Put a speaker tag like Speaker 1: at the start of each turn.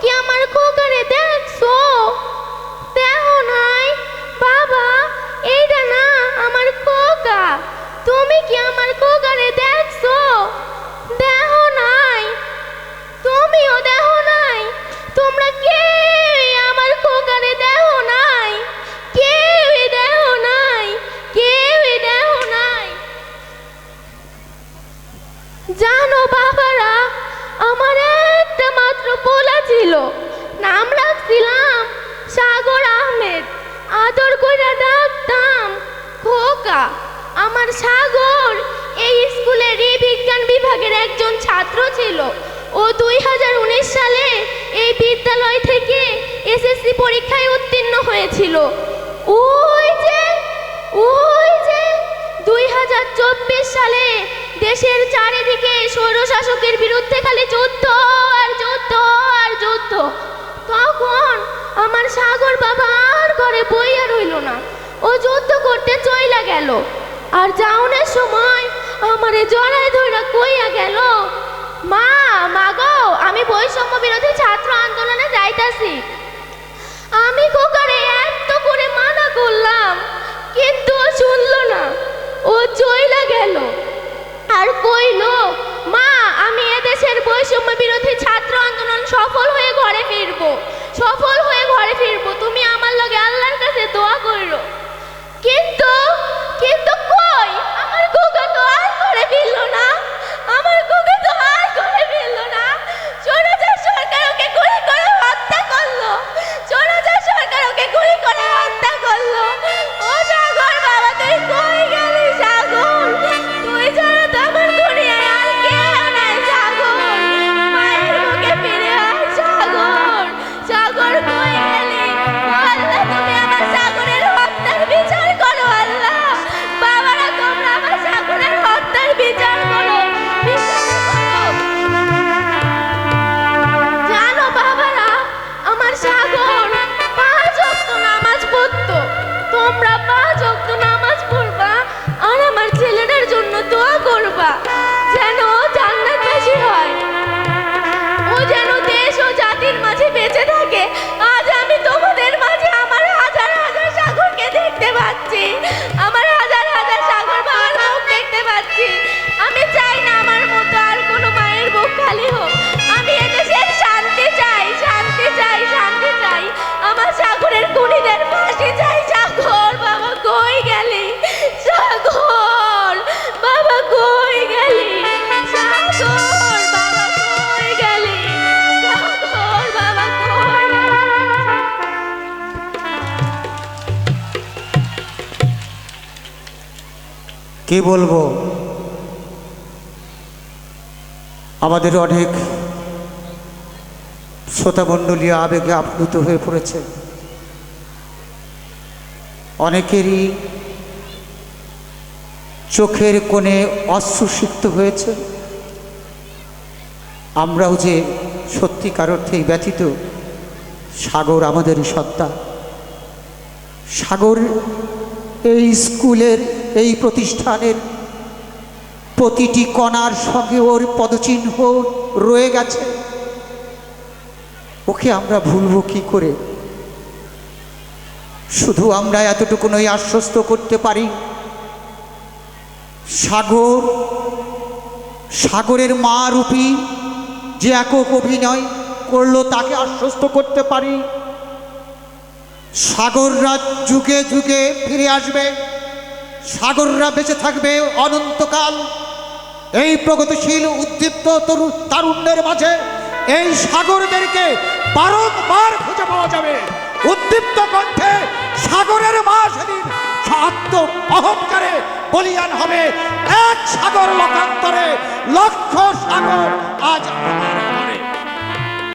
Speaker 1: কি আমার খোকারে দেখছ? নাই? বাবা এইটা না আমার খোকা। তুমি কি আমার খোকারে দেখছ? নাই। তুমিও নাই। তোমরা কে আমার খোকারে দেখো নাই। কেউই দেখো নাই। কেউই দেখো নাই। জানো বাবারা, আমার পোলা ছিল। নাম রাখছিলাম সাগর আহমেদ, আদর করে ডাকতাম খোকা। আমার সাগর এই স্কুলের এই বিজ্ঞান বিভাগের একজন ছাত্র ছিল। ও দুই হাজার উনিশ সালে এই বিদ্যালয় থেকে এসএসসি পরীক্ষায় উত্তীর্ণ হয়েছিল। ওই যে ওই যে দুই হাজার চব্বিশ সালে দেশের চারিদিকে স্বৈরশাসকের বিরুদ্ধে খালি যুদ্ধ। আমার সাগর বাবা আর ঘরে বইয়া রইল না। ও যুদ্ধ করতে চইলা গেল। আর যাওনের সময় আমারে জড়ায় ধইরা কইয়া গেল, মা মাগো আমি বৈষম্য বিরোধী ছাত্র আন্দোলনে যাইতাছি। আমি খোকারে
Speaker 2: কি বলব? আমাদের অনেক শ্রোতামণ্ডলী আবেগে আপ্লুত হয়ে পড়েছে। অনেকেরই চোখের কোণে অশ্রুসিক্ত হয়েছে। আমরাও যে সত্যিকার অর্থেই ব্যথিত সাগর আমাদেরই সত্তা। সাগর এই স্কুলের এই প্রতিষ্ঠানের প্রতিটি কণার সঙ্গে ওর পদচিহ্ন রয়ে গেছে। ওকে আমরা ভুলবো কি করে? শুধু আমরা এতটুকুনই আশ্বস্ত করতে পারি, সাগর, সাগরের মা রূপী যে একক অভিনয় করল তাকে আশ্বস্ত করতে পারি। সাগররা যুগে যুগে ফিরে আসবে। সাগররা বেঁচে থাকবে অনন্তকাল। এই প্রগতিশীল উদ্দীপ্ত তরু তারুণ্যের মাঝে এই সাগরদেরকে বারংবার খুঁজে পাওয়া যাবে। উদ্দীপ্ত কণ্ঠে সাগরের মা সেদিন আত্ম অহংকারে বলিয়ান হবে এক সাগর লোকান্তরে লক্ষ সাগর আজ